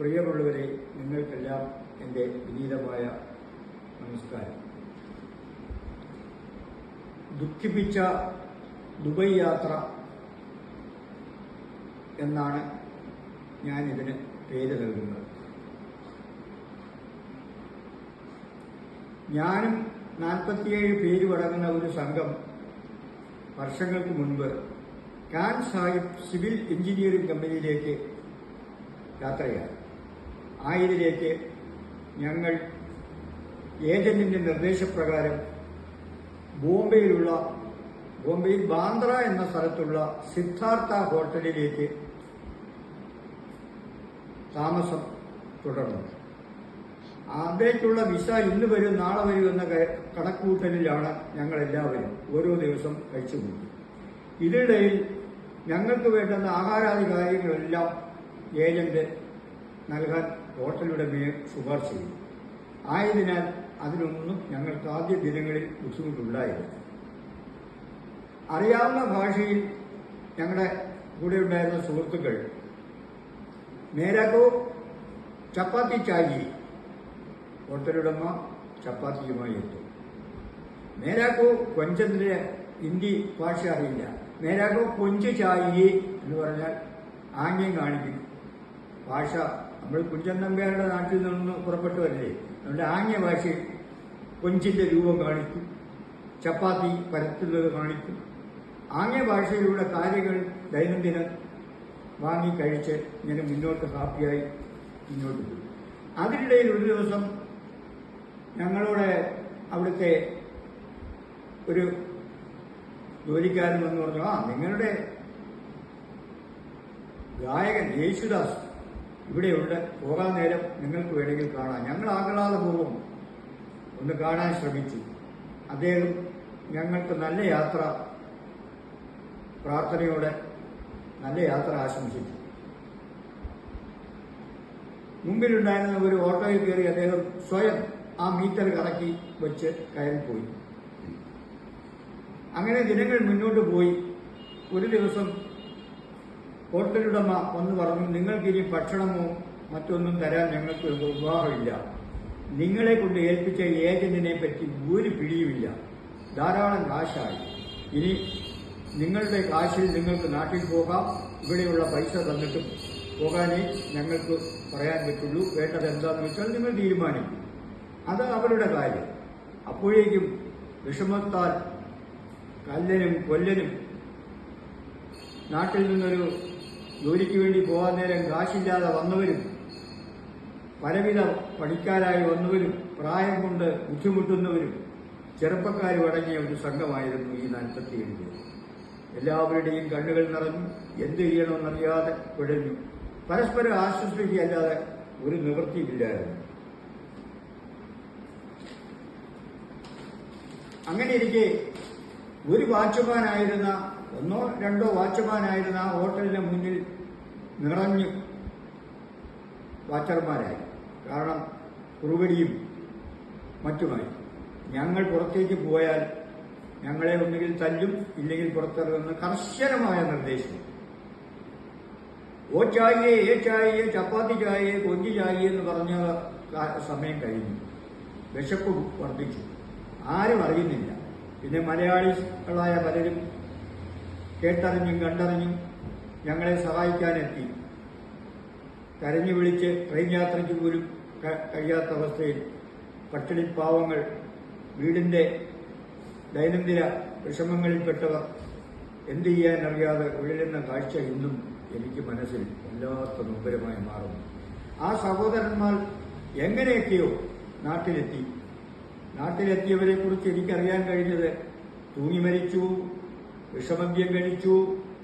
പ്രിയമുള്ളവരെ നിങ്ങൾക്കെല്ലാം എന്റെ വിനീതമായ നമസ്കാരം. ദുഃഖിപ്പിച്ച ദുബൈ യാത്ര എന്നാണ് ഞാൻ ഇതിന് പേര് നൽകുന്നത്. ഞാനും നാൽപ്പത്തിയേഴ് പേര് വടങ്ങുന്ന ഒരു സംഘം വർഷങ്ങൾക്ക് മുൻപ് ഖാൻ സാഹിബ് സിവിൽ എഞ്ചിനീയറിംഗ് കമ്പനിയിലേക്ക് യാത്രയായി. ആയതിലേക്ക് ഞങ്ങൾ ഏജന്റിന്റെ നിർദ്ദേശപ്രകാരം ബോംബെയിലുള്ള ബോംബെയിൽ ബാന്ദ്ര എന്ന സ്ഥലത്തുള്ള സിദ്ധാർത്ഥ ഹോട്ടലിലേക്ക് താമസം തുടർന്നു. അവിടേക്കുള്ള വിസ ഇന്ന് വരും നാളെ വരും എന്ന കണക്കൂട്ടലിലാണ് ഞങ്ങൾ എല്ലാവരും ഓരോ ദിവസം കഴിച്ചു പോകുന്നത് ഇതിനിടയിൽ ഞങ്ങൾക്ക് വേണ്ടുന്ന ആഹാരാദി കാര്യങ്ങളെല്ലാം ഏജന്റ് നൽകാൻ ഹോട്ടലുടമയെ ശുപാർശ ചെയ്തു. ആയതിനാൽ അതിനൊന്നും ഞങ്ങൾക്ക് ആദ്യ ദിനങ്ങളിൽ ബുദ്ധിമുട്ടുണ്ടായില്ല. അറിയാവുന്ന ഭാഷയിൽ ഞങ്ങളുടെ കൂടെ ഉണ്ടായിരുന്ന സുഹൃത്തുക്കൾ മേരാക്കോ ചപ്പാത്തി ചായി ഹോട്ടലുടമ ചപ്പാത്തിയുമായി എത്തും. മേരാക്കോ കൊഞ്ചന്റെ ഹിന്ദി ഭാഷ അറിയില്ല. മേരാക്കോ കൊഞ്ച് ചായി എന്ന് പറഞ്ഞാൽ ആംഗ്യം കാണിക്കും ഭാഷ നമ്മൾ കുഞ്ചൻ നമ്പ്യാരുടെ നാട്ടിൽ നിന്ന് പുറപ്പെട്ടു വരില്ലേ? നമ്മുടെ ആംഗ്യ ഭാഷയിൽ കൊഞ്ചിന്റെ രൂപം കാണിക്കും ചപ്പാത്തി പരത്തുന്നത് കാണിക്കും. ആംഗ്യ ഭാഷയിലൂടെ കാര്യങ്ങൾ ദൈനംദിനം വാങ്ങി കഴിച്ച് ഇങ്ങനെ മുന്നോട്ട് ഹാപ്പിയായി മുന്നോട്ട് പോയി അതിനിടയിൽ ഒരു ദിവസം ഞങ്ങളുടെ അവിടുത്തെ ഒരു ജോലിക്കാരൻ വന്ന് പറഞ്ഞു ആ നിങ്ങളുടെ ഗായകൻ യേശുദാസ് ഇവിടെയുണ്ട്. പോകാൻ നേരം നിങ്ങൾക്ക് വേണമെങ്കിൽ കാണാം. ഞങ്ങൾ ആഹ്ലാദപൂർവം ഒന്ന് കാണാൻ ശ്രമിച്ചു. അദ്ദേഹം ഞങ്ങൾക്ക് നല്ല യാത്ര പ്രാർത്ഥനയോടെ നല്ല യാത്ര ആശംസിച്ചു. മുമ്പിലുണ്ടായിരുന്ന ഒരു ഓട്ടോയിൽ കയറി അദ്ദേഹം സ്വയം ആ മീറ്റർ കറക്കി വെച്ച് കയറി പോയി. അങ്ങനെ ദിനങ്ങൾ മുന്നോട്ട് പോയി. ഒരു ദിവസം ഹോട്ടലുടമ വന്ന് പറഞ്ഞു നിങ്ങൾക്കിനി ഭക്ഷണമോ മറ്റൊന്നും തരാൻ ഞങ്ങൾക്ക് വിവാഹമില്ല നിങ്ങളെ കൊണ്ട് ഏൽപ്പിച്ച ഏജന്റിനെ പറ്റി ഒരു പിടിയുമില്ല. ധാരാളം കാശായി. ഇനി നിങ്ങളുടെ കാശിൽ നിങ്ങൾക്ക് നാട്ടിൽ പോകാം. ഇവിടെയുള്ള പൈസ തന്നിട്ട് പോകാനേ ഞങ്ങൾക്ക് പറയാൻ പറ്റുള്ളൂ. വേണ്ടത് എന്താണെന്ന് വെച്ചാൽ നിങ്ങൾ തീരുമാനിക്കും. അത് അവരുടെ കാര്യം. അപ്പോഴേക്കും വിഷമത്താൽ കല്ലനും കൊല്ലനും നാട്ടിൽ നിന്നൊരു ജോലിക്ക് വേണ്ടി പോകാൻ നേരം കാശില്ലാതെ വന്നവരും പലവിധ പണിക്കാരായി വന്നവരും പ്രായം കൊണ്ട് ബുദ്ധിമുട്ടുന്നവരും ചെറുപ്പക്കാരും അടങ്ങിയ ഒരു സംഘമായിരുന്നു ഈ നാൽപ്പത്തിയേഴ് പേര് എല്ലാവരുടെയും കണ്ണുകൾ നിറഞ്ഞു എന്ത് ചെയ്യണമെന്നറിയാതെ കുഴഞ്ഞു. പരസ്പരം ആശ്വസിപ്പിക്കുകയല്ലാതെ ഒരു നിവൃത്തിയില്ലായിരുന്നു അങ്ങനെ ഇരിക്കെ ഒരു വാച്ച്മാനായിരുന്ന ഒന്നോ രണ്ടോ വാച്ച്മാനായിരുന്ന ആ ഹോട്ടലിന്റെ മുന്നിൽ നിറഞ്ഞു വാച്ചർമാരായി. കാരണം കുറുവടിയും മറ്റുമായി. ഞങ്ങൾ പുറത്തേക്ക് പോയാൽ ഞങ്ങളെ ഒന്നുകിൽ തല്ലും ഇല്ലെങ്കിൽ പുറത്തിറങ്ങുന്ന കർശനമായ നിർദ്ദേശം. ഓ ചായയെ ഏ ചായയെ ചപ്പാത്തി ചായയെ കൊഞ്ചി ചായയെ എന്ന് പറഞ്ഞ സമയം കഴിഞ്ഞു. വിശപ്പ് വർദ്ധിച്ചു. ആരും അറിയുന്നില്ല. പിന്നെ മലയാളികളായ പലരും കേട്ടറിഞ്ഞും കണ്ടറിഞ്ഞും ഞങ്ങളെ സഹായിക്കാനെത്തി. കരഞ്ഞു വിളിച്ച് ട്രെയിൻ യാത്രയ്ക്ക് പോലും കഴിയാത്ത അവസ്ഥയിൽ പട്ടിണി പാവങ്ങൾ വീടിന്റെ ദൈനംദിന വിഷമങ്ങളിൽപ്പെട്ടവർ എന്ത് ചെയ്യാൻ അറിയാതെ ഉഴലുന്ന കാഴ്ച ഇന്നും എനിക്ക് മനസ്സിൽ വല്ലാത്ത നൊമ്പരമായി മാറുന്നു. ആ സഹോദരന്മാർ എങ്ങനെയൊക്കെയോ നാട്ടിലെത്തി. നാട്ടിലെത്തിയവരെ കുറിച്ച് എനിക്കറിയാൻ കഴിഞ്ഞത് തൂങ്ങി മരിച്ചു വിഷമദ്യം കഴിച്ചു